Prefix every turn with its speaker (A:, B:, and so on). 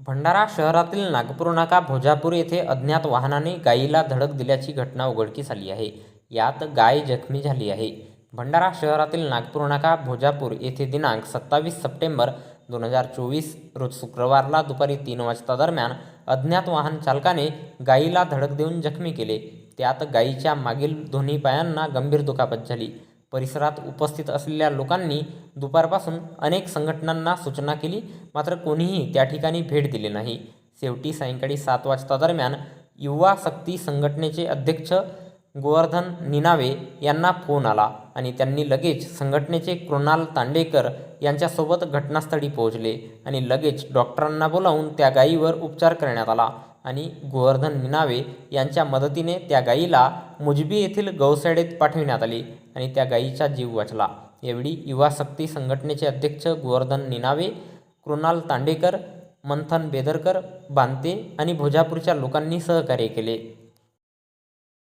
A: भंडारा शहरातील नागपूर नाका भोजापूर येथे अज्ञात वाहनाने गायीला धडक दिल्याची घटना उघडकीस आली आहे. यात गाय जखमी झाली आहे. भंडारा शहरातील नागपूर नाका भोजापूर येथे दिनांक सत्तावीस सप्टेंबर दोन हजार चोवीस रोज शुक्रवारला दुपारी तीन वाजता दरम्यान अज्ञात वाहन चालकाने गायीला धडक देऊन जखमी केले. त्यात गायीच्या मागील दोन्ही पायांना गंभीर दुखापत झाली. परिसरात उपस्थित असलेल्या लोकांनी दुपारपासून अनेक संघटनांना सूचना केली मात्र कोणीही त्या ठिकाणी भेट दिली नाही. शेवटी सायंकाळी सात वाजता दरम्यान युवा शक्ती संघटनेचे अध्यक्ष गोवर्धन निनावे यांना फोन आला आणि त्यांनी लगेच संघटनेचे कृणाल तांडेकर यांच्यासोबत घटनास्थळी पोहोचले आणि लगेच डॉक्टरांना बोलावून त्या गायीवर उपचार करण्यात आला आणि गोवर्धन निनावे यांच्या मदतीने त्या गायीला मुजबी येथील गौशाळेत पाठविण्यात आले. आणि त्या गायीचा जीव वाचला. यावेळी युवा शक्ती संघटनेचे अध्यक्ष गोवर्धन निनावे कृणाल तांडेकर मंथन बेदरकर बांते आणि भोजापूरच्या लोकांनी सहकार्य केले.